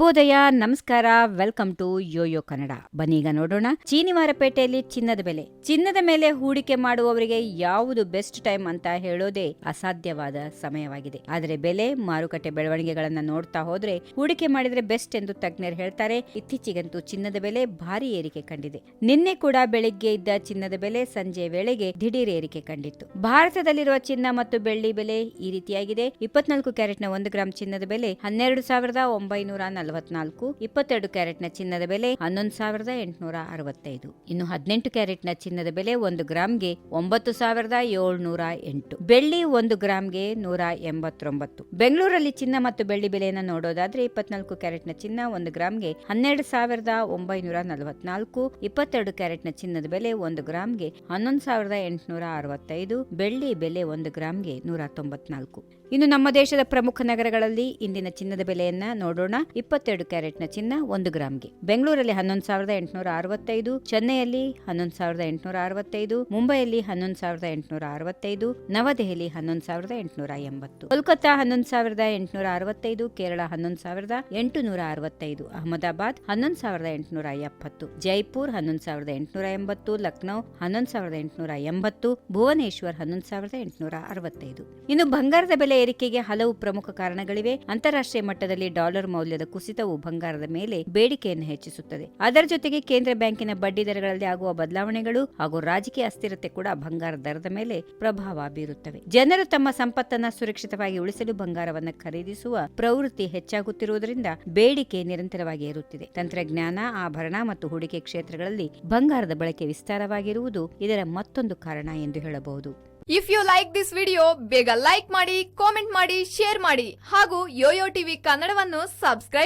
ಶುಭೋದಯ ನಮಸ್ಕಾರ, welcome to Yoyo Kannada. ಬನ್ನೀಗ ನೋಡೋಣ. ಚೀನಿವಾರಪೇಟೆಯಲ್ಲಿ ಚಿನ್ನದ ಬೆಲೆ. ಚಿನ್ನದ ಮೇಲೆ ಹೂಡಿಕೆ ಮಾಡುವವರಿಗೆ ಯಾವುದು ಬೆಸ್ಟ್ ಟೈಮ್ ಅಂತ ಹೇಳೋದೇ ಅಸಾಧ್ಯವಾದ ಸಮಯವಾಗಿದೆ. ಆದರೆ ಬೆಲೆ, ಮಾರುಕಟ್ಟೆ ಬೆಳವಣಿಗೆಗಳನ್ನ ನೋಡ್ತಾ ಹೋದ್ರೆ ಹೂಡಿಕೆ ಮಾಡಿದ್ರೆ ಬೆಸ್ಟ್ ಎಂದು ತಜ್ಞರು ಹೇಳ್ತಾರೆ. ಇತ್ತೀಚೆಗಂತೂ ಚಿನ್ನದ ಬೆಲೆ ಭಾರಿ ಏರಿಕೆ ಕಂಡಿದೆ. ನಿನ್ನೆ ಕೂಡ ಬೆಳಿಗ್ಗೆ ಇದ್ದ ಚಿನ್ನದ ಬೆಲೆ ಸಂಜೆ ವೇಳೆಗೆ ದಿಢೀರ್ ಏರಿಕೆ ಕಂಡಿತ್ತು. ಭಾರತದಲ್ಲಿರುವ ಚಿನ್ನ ಮತ್ತು ಬೆಳ್ಳಿ ಬೆಲೆ ಈ ರೀತಿಯಾಗಿದೆ. ಇಪ್ಪತ್ನಾಲ್ಕು ಕ್ಯಾರೆಟ್ನ ಒಂದು ಗ್ರಾಂ ಚಿನ್ನದ ಬೆಲೆ ಹನ್ನೆರಡು ಸಾವಿರದ ಒಂಬೈನೂರ ನಲವತ್ನಾಲ್ಕು ಇಪ್ಪತ್ತೆರಡು ಕ್ಯಾರೆಟ್ನ ಚಿನ್ನದ ಬೆಲೆ ಹನ್ನೊಂದು ಸಾವಿರದ ಎಂಟುನೂರ ಅರವತ್ತೈದು. ಇನ್ನು ಹದಿನೆಂಟು ಕ್ಯಾರೆಟ್ನ ಚಿನ್ನದ ಬೆಲೆ ಒಂದು ಗ್ರಾಮ್ಗೆ ಒಂಬತ್ತು ಸಾವಿರದ ಏಳ್ನೂರ ಎಂಟು. ಬೆಳ್ಳಿ ಒಂದು ಗ್ರಾಮ್ಗೆ ನೂರ ಎಂಬತ್ತೊಂಬತ್ತು. ಬೆಂಗಳೂರಲ್ಲಿ ಚಿನ್ನ ಮತ್ತು ಬೆಳ್ಳಿ ಬೆಲೆಯನ್ನು ನೋಡೋದಾದ್ರೆ ಇಪ್ಪತ್ನಾಲ್ಕು ಕ್ಯಾರೆಟ್ನ ಚಿನ್ನ ಒಂದು ಗ್ರಾಮ್ಗೆ ಹನ್ನೆರಡು ಸಾವಿರದ ಒಂಬೈನೂರ ನಲವತ್ನಾಲ್ಕು, ಇಪ್ಪತ್ತೆರಡು ಕ್ಯಾರೆಟ್ನ ಚಿನ್ನದ ಬೆಲೆ ಒಂದು ಗ್ರಾಮ್ಗೆ ಹನ್ನೊಂದು ಸಾವಿರದ ಎಂಟುನೂರ ಅರವತ್ತೈದು, ಬೆಳ್ಳಿ ಬೆಲೆ ಒಂದು ಗ್ರಾಮ್ಗೆ ನೂರ ತೊಂಬತ್ನಾಲ್ಕು. ಇನ್ನು ನಮ್ಮ ದೇಶದ ಪ್ರಮುಖ ನಗರಗಳಲ್ಲಿ ಇಂದಿನ ಚಿನ್ನದ ಬೆಲೆಯನ್ನ ನೋಡೋಣ. ಇಪ್ಪತ್ತೆರಡು ಕ್ಯಾರೆಟ್ನ ಚಿನ್ನ ಒಂದು ಗ್ರಾಮ್ಗೆ ಬೆಂಗಳೂರಲ್ಲಿ ಹನ್ನೊಂದು ಸಾವಿರದ ಎಂಟುನೂರ ಅರವತ್ತೈದು ಚೆನ್ನೈಯಲ್ಲಿ ಹನ್ನೊಂದು ಸಾವಿರದ ಎಂಟುನೂರ ಅರವತ್ತೈದು ಮುಂಬೈಯಲ್ಲಿ ಹನ್ನೊಂದು ಸಾವಿರದ ಎಂಟುನೂರ ಅರವತ್ತೈದು ನವದೆಹಲಿ ಹನ್ನೊಂದು ಸಾವಿರದ ಎಂಟುನೂರ ಎಂಬತ್ತು ಕೋಲ್ಕತ್ತಾ ಹನ್ನೊಂದು ಸಾವಿರದ ಎಂಟುನೂರ ಅರವತ್ತೈದು ಕೇರಳ ಹನ್ನೊಂದು ಸಾವಿರದ ಎಂಟುನೂರ ಅರವತ್ತೈದು ಅಹಮದಾಬಾದ್ ಹನ್ನೊಂದು ಸಾವಿರದ ಎಂಟುನೂರ ಎಪ್ಪತ್ತು ಜೈಪುರ್ ಹನ್ನೊಂದು ಸಾವಿರದ ಎಂಟುನೂರ ಎಂಬತ್ತು ಲಕ್ನೌ ಹನ್ನೊಂದು ಸಾವಿರದ ಎಂಟುನೂರ ಎಂಬತ್ತು ಭುವನೇಶ್ವರ್ ಹನ್ನೊಂದು ಸಾವಿರದ ಎಂಟುನೂರ ಅರವತ್ತೈದು ಇನ್ನು ಬಂಗಾರದ ಬೆಲೆ ಏರಿಕೆಗೆ ಹಲವು ಪ್ರಮುಖ ಕಾರಣಗಳಿವೆ ಅಂತಾರಾಷ್ಟ್ರೀಯ ಮಟ್ಟದಲ್ಲಿ ಡಾಲರ್ ಮೌಲ್ಯದ ಕುಸಿತವು ಬಂಗಾರದ ಮೇಲೆ ಬೇಡಿಕೆಯನ್ನು ಹೆಚ್ಚಿಸುತ್ತದೆ. ಅದರ ಜೊತೆಗೆ ಕೇಂದ್ರ ಬ್ಯಾಂಕಿನ ಬಡ್ಡಿ ದರಗಳಲ್ಲಿ ಆಗುವ ಬದಲಾವಣೆಗಳು ಹಾಗೂ ರಾಜಕೀಯ ಅಸ್ಥಿರತೆ ಕೂಡ ಬಂಗಾರ ದರದ ಮೇಲೆ ಪ್ರಭಾವ ಬೀರುತ್ತವೆ. ಜನರು ತಮ್ಮ ಸಂಪತ್ತನ್ನ ಸುರಕ್ಷಿತವಾಗಿ ಉಳಿಸಲು ಬಂಗಾರವನ್ನು ಖರೀದಿಸುವ ಪ್ರವೃತ್ತಿ ಹೆಚ್ಚಾಗುತ್ತಿರುವುದರಿಂದ ಬೇಡಿಕೆ ನಿರಂತರವಾಗಿ ಏರುತ್ತಿದೆ. ತಂತ್ರಜ್ಞಾನ, ಆಭರಣ ಮತ್ತು ಹೂಡಿಕೆ ಕ್ಷೇತ್ರಗಳಲ್ಲಿ ಬಂಗಾರದ ಬಳಕೆ ವಿಸ್ತಾರವಾಗಿರುವುದು ಇದರ ಮತ್ತೊಂದು ಕಾರಣ ಎಂದು ಹೇಳಬಹುದು. If you like this video ಬೇಗ ಲೈಕ್ ಮಾಡಿ ಕಾಮೆಂಟ್ ಮಾಡಿ ಶೇರ್ ಮಾಡಿ ಹಾಗೂ ಯೋಯೋ ಟಿವಿ ಕನ್ನಡವನ್ನು ಸಬ್ಸ್ಕ್ರೈಬ್